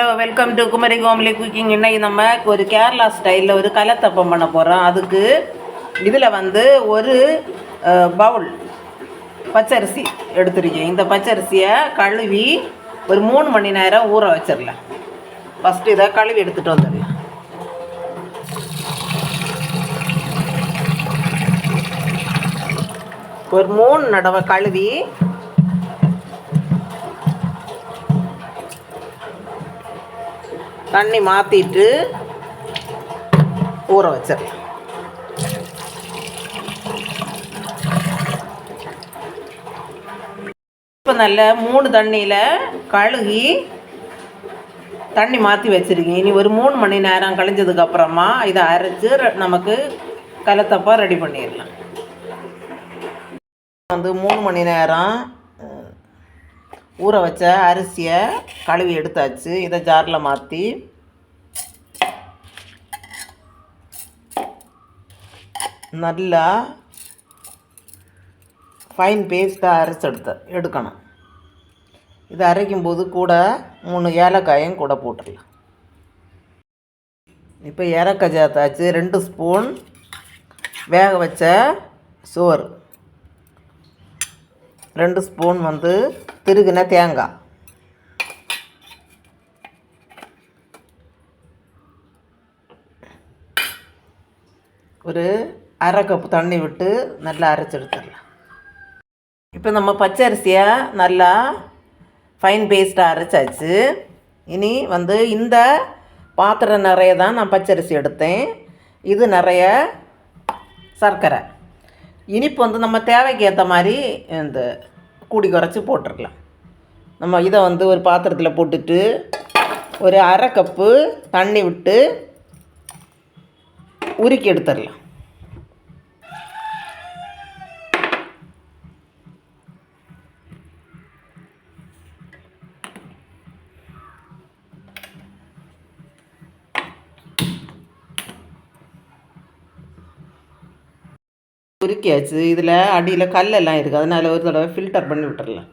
Welcome to Kumari Komali cooking இன்னைக்கு நம்ம ஒரு கேரளா ஸ்டைலில் ஒரு கலத்தப்பம் பண்ண போகிறோம் அதுக்கு இதில் வந்து ஒரு பவுல் பச்சரிசி எடுத்துருக்கேன். இந்த பச்சரிசியை கழுவி ஒரு மூணு மணி நேரம் ஊற வச்சிடலாம் ஃபஸ்ட்டு இதை கழுவி எடுத்துகிட்டு வந்துடலாம் ஒரு மூணு நடவை கழுவி தண்ணி மாற்றிட்டு ஊற வச்சிடலாம் இப்போ நல்ல மூணு தண்ணியில் கழுகி தண்ணி மாற்றி வச்சுருக்கேன். இனி ஒரு மூணு மணி நேரம் கழிஞ்சதுக்கு அப்புறமா இதை அரைச்சி நமக்கு கலத்தப்பாக ரெடி பண்ணிடலாம். வந்து மூணு மணி நேரம் ஊற வச்ச அரிசியை கழுவி எடுத்தாச்சு. இதை ஜாரில் மாற்றி நல்லா ஃபைன் பேஸ்ட்டாக அரைச்சி எடுத்த எடுக்கணும். இது அரைக்கும்போது கூட மூணு ஏலக்காயும் கூட போட்டுடலாம் இப்போ ஏலக்காய் சேர்த்தாச்சு. ரெண்டு ஸ்பூன் வேக வச்ச சோறு. ரெண்டு ஸ்பூன் வந்து திருகின தேங்காய் ஒரு அரை கப்பு தண்ணி விட்டு நல்லா அரைச்சி எடுத்துடலாம். இப்போ நம்ம பச்சரிசியை நல்லா ஃபைன் பேஸ்ட்டாக அரைச்சாச்சு. இனி வந்து இந்த பாத்திரம் நிறைய தான் நான் பச்சரிசி எடுத்தேன். இது நிறைய சர்க்கரை. இனிப்பு வந்து நம்ம தேவைக்கு ஏற்ற மாதிரி இந்த கூடி குறைச்சி போட்டுடலாம். நம்ம இதை வந்து ஒரு பாத்திரத்தில் போட்டுட்டு ஒரு அரை கப்பு தண்ணி விட்டு உருக்கி எடுத்துடலாம். உருக்கியாச்சு. இதில் அடியில் கல்லெல்லாம் இருக்குது அதனால ஒரு தடவை ஃபில்டர் பண்ணி விட்டுறலாம்.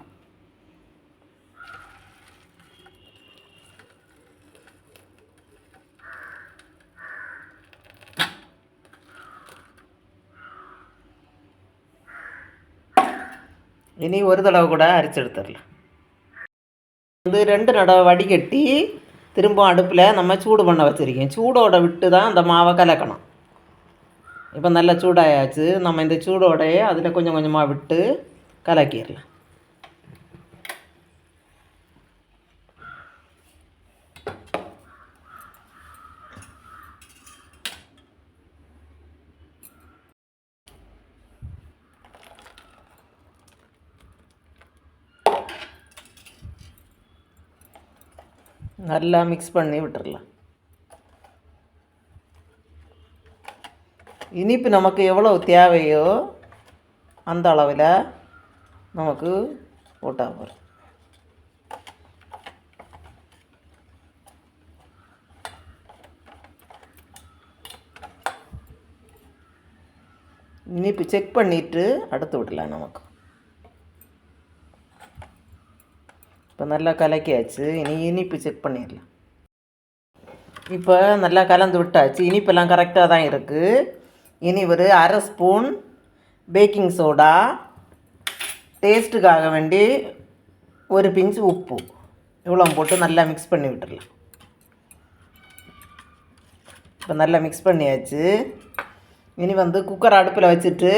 இனி ஒரு தடவை கூட அரிச்சு எடுத்துடலாம். வந்து ரெண்டு நடவை வடிகட்டி திரும்ப அடுப்பில் நம்ம சூடு பண்ண வச்சுருக்கேன். சூடோட விட்டு தான் அந்த மாவை கலக்கணும். இப்போ நல்லா சூடாயாச்சு. நம்ம இந்த சூடோடையே அதில் கொஞ்சம் கொஞ்சமாக விட்டு கலக்கிடலாம். நல்லா மிக்ஸ் பண்ணி விட்டுடலாம் இனிப்பு நமக்கு எவ்வளோ தேவையோ அந்த அளவில் நமக்கு போட்டால் போகிறோம் இனிப்பு செக் பண்ணிவிட்டு அடுத்து விடலாம் நமக்கு. இப்போ நல்லா கலக்கியாச்சு. இனி இனிப்பு செக் பண்ணிடலாம். இப்போ நல்லா கலந்து விட்டாச்சு. இனிப்பெல்லாம் கரெக்டாக தான் இருக்குது இனி ஒரு அரை ஸ்பூன் பேக்கிங் சோடா டேஸ்ட்டுக்காக வேண்டி ஒரு பிஞ்சு உப்பு. இவ்வளோ போட்டு நல்லா மிக்ஸ் பண்ணி விட்டுடலாம். இப்போ நல்லா மிக்ஸ் பண்ணியாச்சு. இனி வந்து குக்கர் அடுப்பில் வச்சுட்டு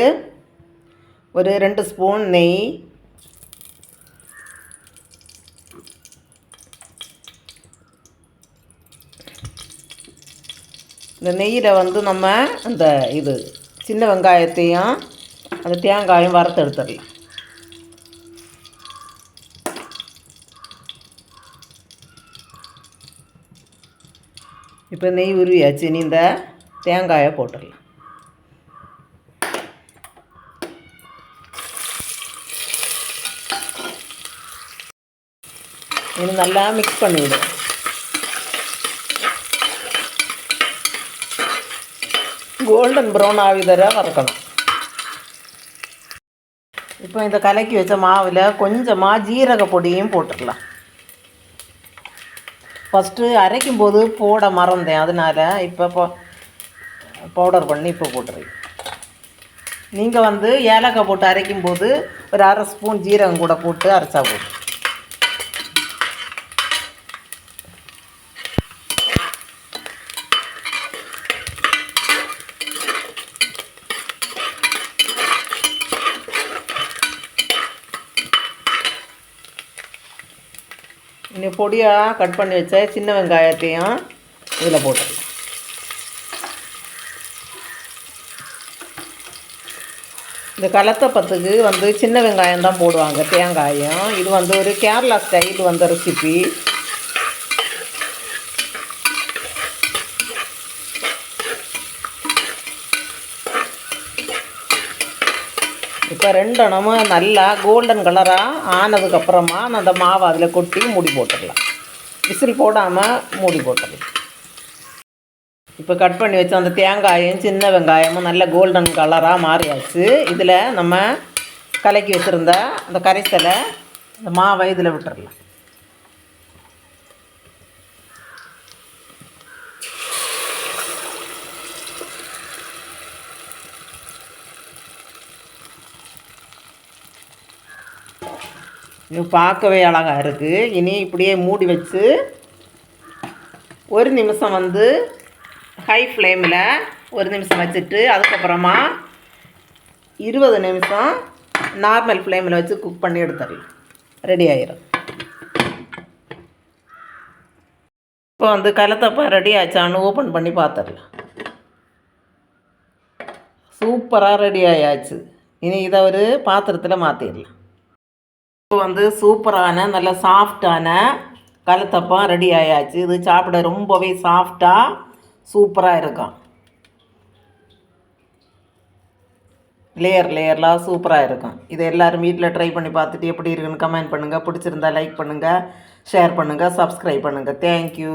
ஒரு ரெண்டு ஸ்பூன் நெய். இந்த நெய்யில் வந்து நம்ம அந்த இது சின்ன வெங்காயத்தையும் அந்த தேங்காயும் வறுத்து எடுத்துடலாம். இப்போ நெய் உருவியாச்சு இனி இந்த தேங்காயை போட்டுடலாம். இது நல்லா மிக்ஸ் பண்ணிவிடும் கோல்டன் ப்ரௌன் ஆகி தர வறுக்கணும். இப்போ இந்த கலக்கி வச்ச மாவில் கொஞ்சமாக ஜீரக பொடியும் போட்டுடலாம் ஃபஸ்ட்டு அரைக்கும் போது போட மறந்தேன். அதனால் இப்போ பவுடர் பண்ணி இப்போ போட்டுருவேன் நீங்கள் வந்து ஏலக்காய் போட்டு அரைக்கும் போது ஒரு அரை ஸ்பூன் ஜீரகம் கூட போட்டு அரைச்சா போதும். இன்னும் பொடியாக கட் பண்ணி வச்ச சின்ன வெங்காயத்தையும் இதில் போட்டுடலாம் இந்த கலத்தப்பத்துக்கு வந்து சின்ன வெங்காயம் தான் போடுவாங்க தேங்காயும். இது வந்து ஒரு கேரளா ஸ்டைல் வந்த ரெசிபி இப்போ ரெண்டெண்ணமும் நல்லா கோல்டன் கலராக ஆனதுக்கப்புறமா அந்த மாவை அதில் கொட்டி மூடி போட்டுடலாம் விசில் போடாமல் மூடி போட்டுடலாம் இப்போ கட் பண்ணி வச்ச அந்த தேங்காயும் சின்ன வெங்காயமும் நல்ல கோல்டன் கலராக மாறியாச்சு. இதில் நம்ம கலக்கி வச்சுருந்த அந்த கரைசலை இந்த மாவை இதில் விட்டுடலாம் பார்க்கவே அழகாக இருக்குது இனி இப்படியே மூடி வச்சு ஒரு நிமிஷம் வந்து ஹை ஃப்ளேமில் ஒரு நிமிஷம் வச்சுட்டு அதுக்கப்புறமா இருபது நிமிஷம் நார்மல் ஃப்ளேமில் வச்சு குக் பண்ணி எடுத்துடலாம் ரெடி ஆயிரும் இப்போ வந்து கலத்தப்பா ரெடி ஆச்சான்னு ஓப்பன் பண்ணி பார்த்துடலாம். சூப்பராக ரெடி ஆயாச்சு. இனி இதை ஒரு பாத்திரத்தில் மாற்றிடலாம் இப்போ வந்து சூப்பரான நல்ல சாஃப்டான கலத்தப்பம் ரெடி ஆயாச்சு. இது சாப்பிட ரொம்பவே சாஃப்டாக சூப்பராக இருக்கும். லேயர் லேயர்லாம் சூப்பராக இருக்கும். இது எல்லோரும் வீட்டில் ட்ரை பண்ணி பார்த்துட்டு எப்படி இருக்குன்னு கமெண்ட் பண்ணுங்கள் பிடிச்சிருந்தா லைக் பண்ணுங்கள் ஷேர் பண்ணுங்கள் சப்ஸ்கிரைப் பண்ணுங்கள் தேங்க்யூ